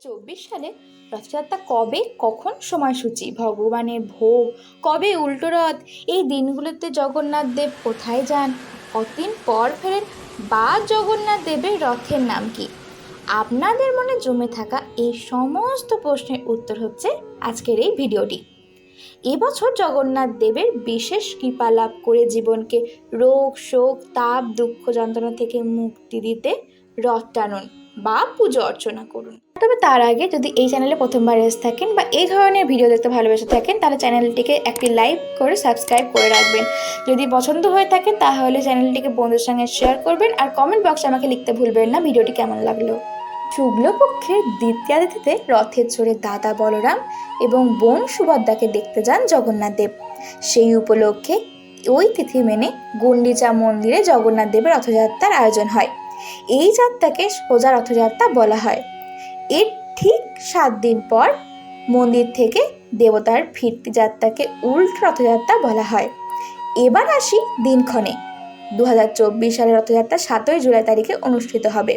চব্বিশ সালে রথযাত্রা কবে, কখন সময়সূচি? ভগবানের ভোগ কবে উল্টো রথ? এই দিনগুলোতে জগন্নাথ দেব কোথায় যান? কতদিন পর ফেরেন? বা জগন্নাথ দেবের রথের নাম কি? আপনাদের মনে জমে থাকা এই সমস্ত প্রশ্নের উত্তর হচ্ছে আজকের এই ভিডিওটি। এবছর জগন্নাথ দেবের বিশেষ কৃপা লাভ করে জীবনকে রোগ, শোক, তাপ, দুঃখ, যন্ত্রণা থেকে মুক্তি দিতে রথ টানুন। বা পুজো অর্চনা করুন। তবে তার আগে যদি এই চ্যানেলে প্রথমবার এসে থাকেন বা এই ধরনের ভিডিও দেখতে ভালোবেসে থাকেন, তাহলে চ্যানেলটিকে একটি লাইক করে সাবস্ক্রাইব করে রাখবেন। যদি পছন্দ হয়ে থাকে তাহলে চ্যানেলটিকে বন্ধুদের সঙ্গে শেয়ার করবেন আর কমেন্ট বক্সে আমাকে লিখতে ভুলবেন না, ভিডিওটি কেমন লাগল? শুক্লপক্ষের দ্বিতীয় তিথিতে রথের চড়ে দাদা বলরাম এবং বোন সুভদ্রাকে দেখতে যান জগন্নাথ দেব। সেই উপলক্ষে ওই তিথি মেনে গুন্ডিচা মন্দিরে জগন্নাথ দেবের রথযাত্রার আয়োজন হয়। এই যাত্রাকে সোজা রথযাত্রা বলা হয়। এর ঠিক সাত দিন পর মন্দির থেকে দেবতার ফিরতি যাত্রাকে উল্টো রথযাত্রা বলা হয়। এবার আসি দিনক্ষণে। দু হাজার চব্বিশ সালের রথযাত্রা সাতই জুলাই তারিখে অনুষ্ঠিত হবে।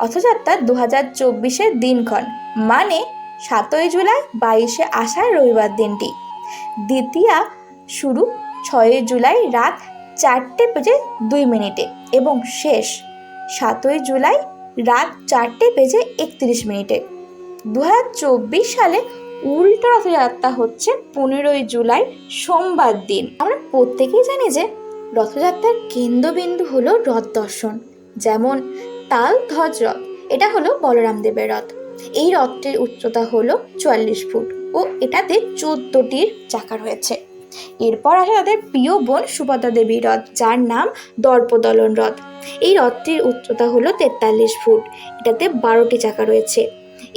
রথযাত্রা দু হাজার চব্বিশের দিনক্ষণ মানে সাতই জুলাই বাইশে আষাঢ় রবিবার দিনটি। দ্বিতীয়া শুরু ছয়ই জুলাই রাত চারটে বেজে দুই মিনিটে এবং শেষ সাতই জুলাই রাত চারটে বেজে একত্রিশ মিনিটে। দুহাজার চব্বিশ সালে উল্টো রথযাত্রা হচ্ছে পনেরোই জুলাই সোমবার দিন। আমরা প্রত্যেকেই জানি যে রথযাত্রার কেন্দ্রবিন্দু হলো রথ দর্শন, যেমন তাল ধ্বজ রথ, এটা হলো বলরাম দেবের রথ। এই রথটির উচ্চতা হলো চুয়াল্লিশ ফুট ও এটাতে চোদ্দটির চাকা রয়েছে। এরপর আসে তাদের প্রিয় বোন সুভদ্রা দেবীর রথ, যার নাম দর্পদলন রথ। এই রথটির উচ্চতা হলো তেতাল্লিশ ফুট, এটাতে বারোটি চাকা রয়েছে।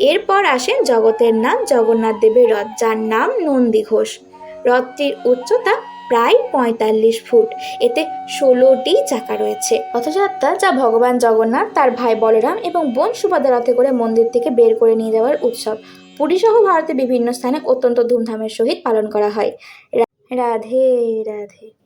এরপর আসেন জগতের নাম জগন্নাথ দেবের রথ, যার নাম নন্দী ঘোষ। রথটির উচ্চতা প্রায় পঁয়তাল্লিশ ফুট, এতে ষোলোটি চাকা রয়েছে। রথযাত্রা যা ভগবান জগন্নাথ, তার ভাই বলরাম এবং বোন সুভদ্রা রথে করে মন্দির থেকে বের করে নিয়ে যাওয়ার উৎসব। পুরীসহ ভারতের বিভিন্ন স্থানে অত্যন্ত ধুমধামের সহিত পালন করা হয়। রাধে রাধে।